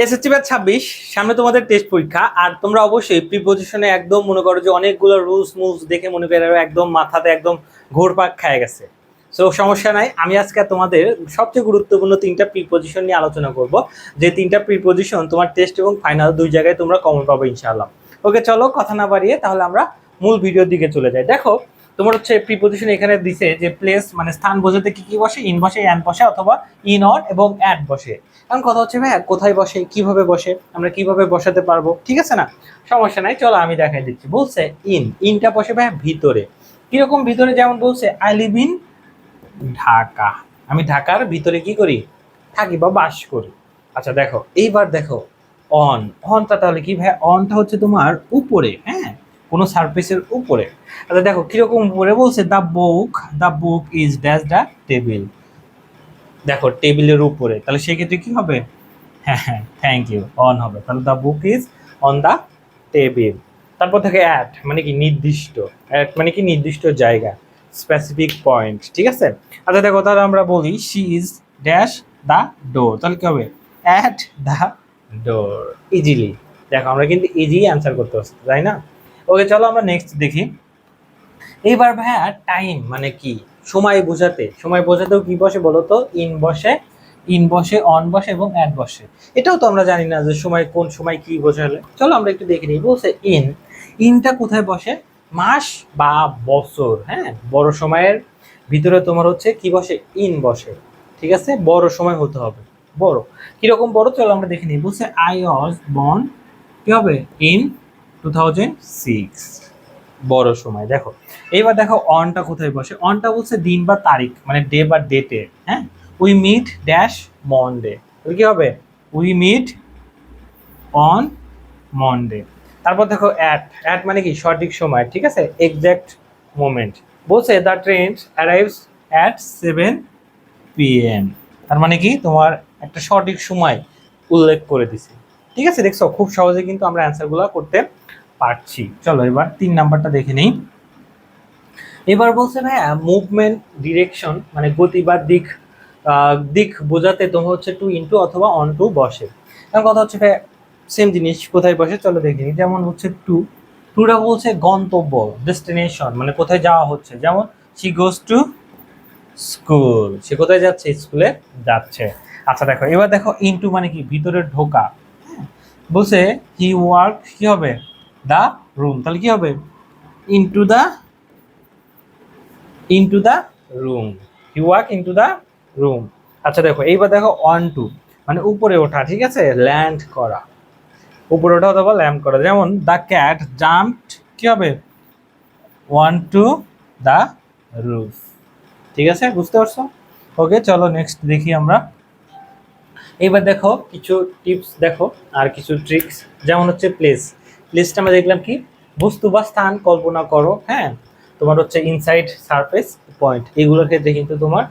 SSC batch ছাব্বিশ, সামনে তোমাদের টেস্ট পরীক্ষা, আর তোমরা অবশ্যই প্রিপোজিশনে একদম মনে করো যে অনেকগুলো রুলস মুলস দেখে মনে করো একদম মাথাতে একদম ঘোরপাক খায় গেছে। সো সমস্যা নাই, আমি আজকে তোমাদের সবচেয়ে গুরুত্বপূর্ণ তিনটা প্রিপোজিশন নিয়ে আলোচনা করব। যে তিনটা প্রিপোজিশন তোমার টেস্ট এবং ফাইনাল দুই জায়গায় তোমরা কমন পাবো ইনশাআল্লাহ। ওকে চলো, কথা না বাড়িয়ে তাহলে আমরা মূল ভিডিওর দিকে চলে যাই। দেখো তোমার হচ্ছে প্রিপোজিশন এখানে দিছে যে প্লেস মানে স্থান বোঝাতে কি কি বসে ইন বসে অ্যান বসে অথবা ইন অন এবং অ্যাট বসে। এখন কথা হচ্ছে ভাই কোথায় বসে, কীভাবে বসে, আমরা কীভাবে বসাতে পারব? ঠিক আছে না? সমস্যা নাই, চলো আমি দেখাই দিচ্ছি। বলছে ইন ইনটা বসে ভাই ভিতরে। কীরকম ভিতরে যেমন বলছে আই লিভ ইন ঢাকা। আমি ঢাকার ভিতরে কি করি? থাকি বা বাস করি। আচ্ছা দেখো, এইবার দেখো অন অনটা তাহলে কি ভাই অনটা হচ্ছে তোমার উপরে হ্যাঁ? কোনো সারফেসের উপরে। আচ্ছা দেখো, কীরকম উপরে? বলছে the book the book is dash the table দেখো টেবিলের উপরে। তাহলে সেক্ষেত্রে কি হবে? হ্যাঁ হ্যাঁ থ্যাংক ইউ অন হবে। তাহলে the book is on the table তারপর থেকে অ্যাট মানে কি নির্দিষ্ট। অ্যাট মানে কি নির্দিষ্ট জায়গা স্পেসিফিক পয়েন্ট ঠিক আছে? আচ্ছা দেখো, তাহলে আমরা বলি she is dash the door তাহলে কি হবে? অ্যাট দ্য ডোর ইজিলি দেখো, আমরা কিন্তু ইজি অ্যান্সার করতে পারছি, তাই না? ওকে চলো আমরা নেক্সট দেখি। এইবার ভাইয়া টাইম মানে কি? সময় বোঝাতে। সময় বোঝাতেও কি বসে বলো তো? ইন বসে ইন বসে অন বসে এবং অ্যাড বসে। এটাও তো আমরা জানি না যে সময় কোন সময় কি বোঝালে। চলো আমরা একটু দেখে নিই। বলছে ইন ইনটা কোথায় বসে? মাস বা বছর হ্যাঁ? বড় সময়ের ভিতরে তোমার হচ্ছে কি বসে? ইন বসে। ঠিক আছে? বড় সময় হতে হবে। বড়। কীরকম বড়? চলো আমরা দেখে নিই। বলছে আই ওয়াজ বর্ন কি হবে? ইন টু বড় সময়, দেখো। এইবার দেখো অনটা কোথায় বসে? অনটা বলছে দিন বা তারিখ মানে ডে বা ডেটে হ্যাঁ? উই মিট ড্যাশ মনডে কি হবে? উই মিট অন মনডে তারপর দেখো অ্যাট অ্যাট মানে কি? সঠিক সময়, ঠিক আছে? এক্সাক্ট মোমেন্ট বলছে the train arrives at seven PM তার মানে কি? তোমার একটা সঠিক সময় উল্লেখ করে দিছে। ঠিক আছে, দেখছ, খুব সহজে কিন্তু আমরা অ্যান্সারগুলো করতে পারছি। চলো এবার তিন নাম্বারটা দেখে নিই। এবার বলছে, ভাইয়া মুভমেন্ট ডিরেকশন মানে গতি বা দিক দিক বোঝাতে তোমার হচ্ছে টু ইন্টু অথবা অন টু বসে। এখন কথা হচ্ছে, ভাইয়া সেম জিনিস, কোথায় বসে? চলো দেখে নিই। যেমন হচ্ছে টু টুটা বলছে গন্তব্য ডেস্টিনেশন মানে কোথায় যাওয়া হচ্ছে। যেমন শি গোজ টু স্কুল সে কোথায় যাচ্ছে? স্কুলে যাচ্ছে। আচ্ছা দেখো, এবার দেখো ইনটু মানে কি? ভিতরে ঢোকা? বলছে হি ওয়ার্ক কি হবে? দ্য রুম তাহলে কি হবে? Into the into the room he work into the room আচ্ছা দেখো, এইবার দেখো অন টু মানে উপরে ওঠা, ঠিক আছে? ল্যান্ড করা। উপরে ওঠা অথবা ল্যান্ড করা। যেমন দ্য ক্যাট জাম্পড কি হবে? ওয়ান টু দ্য রুফ ঠিক আছে? বুঝতে পারছ? ওকে চলো নেক্সট দেখি আমরা। এইবার দেখো কিছু টিপস দেখো আর কিছু ট্রিক্স, যেমন হচ্ছে প্লেস প্লেসটা আমরা দেখলাম কি? বস্তু বা স্থান কল্পনা করো হ্যাঁ? তোমার হচ্ছে ইনসাইড সারফেস পয়েন্ট এগুলোর ক্ষেত্রে কিন্তু তোমার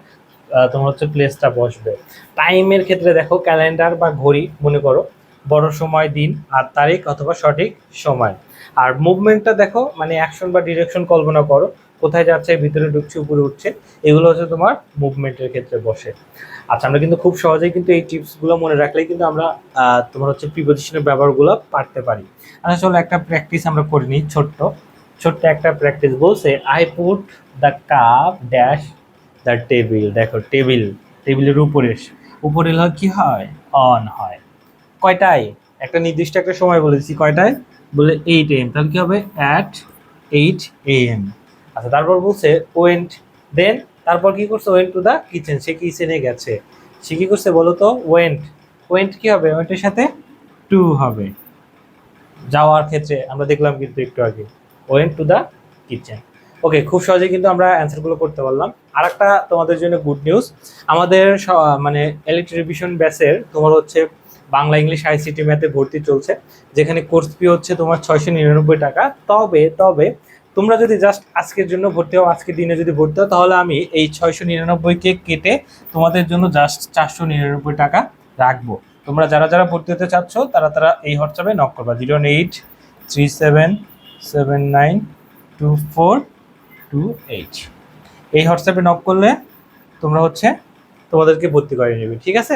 তোমার হচ্ছে প্লেসটা বসবে। টাইমের ক্ষেত্রে দেখো ক্যালেন্ডার বা ঘড়ি মনে করো। বড় সময়, দিন আর তারিখ অথবা সঠিক সময়। আর মুভমেন্টটা দেখো মানে অ্যাকশন বা ডিরেকশন কল্পনা করো, কোথায় যাচ্ছে, ভিতরে ঢুকছে, উপরে উঠছে, এগুলো হচ্ছে তোমার মুভমেন্টের ক্ষেত্রে বসে। আচ্ছা আমরা কিন্তু খুব সহজেই কিন্তু এই টিপসগুলো মনে রাখলেই কিন্তু আমরা তোমার হচ্ছে প্রিপোজিশনের ব্যবহারগুলো পারতে পারি। আচ্ছা চলো একটা প্র্যাকটিস আমরা করে নিই, ছোট্ট। ছোট্ট একটা প্র্যাকটিস বলছে I put the cup dash the table দেখো টেবিল টেবিলের উপরে উপরে কি হয়? অন হয়। কয়টায়? একটা নির্দিষ্ট একটা সময় বলেছি কয়টায়? বলে এইট এম তাহলে কি হবে? অ্যাট এইট এম আচ্ছা তারপর বলছে ওয়েন্ট দেন তারপর কি করছে? ওয়েন্ট টু দ্য কিচেন সে কিচেনে গেছে। সে কি করছে বলো তো? ওয়েন্ট ওয়েন্ট কি হবে? ওয়েন্টের সাথে টু হবে। যাওয়ার ক্ষেত্রে আমরা দেখলাম কিন্তু একটু আগে। Went to the kitchen okay খুব সহজে কিন্তু আমরা অ্যান্সারগুলো করতে পারলাম। আর তোমাদের জন্য গুড নিউজ আমাদের মানে ইলেকট্রিবিউশন ব্যাসের তোমার হচ্ছে বাংলা ইংলিশ আইসিটি ম্যাথে ভর্তি চলছে, যেখানে কোর্স ফি হচ্ছে তোমার ছয়শো নিরানব্বই টাকা। তবে তবে তোমরা যদি জাস্ট আজকের জন্য ভর্তি হও, আজকের দিনে যদি ভর্তি হও, তাহলে আমি এই ছয়শো নিরানব্বইকে কেটে তোমাদের জন্য জাস্ট চারশো নিরানব্বই টাকা রাখব। তোমরা যারা যারা ভর্তি হতে চাচ্ছ, তারা তারা এই হোয়াটসঅ্যাপে নক করবা। Zero eight three seven seven nine two four two eight. এই হোয়াটসঅ্যাপে নক করলে তোমরা হচ্ছে তোমাদেরকে ভর্তি করে নেবে, ঠিক আছে?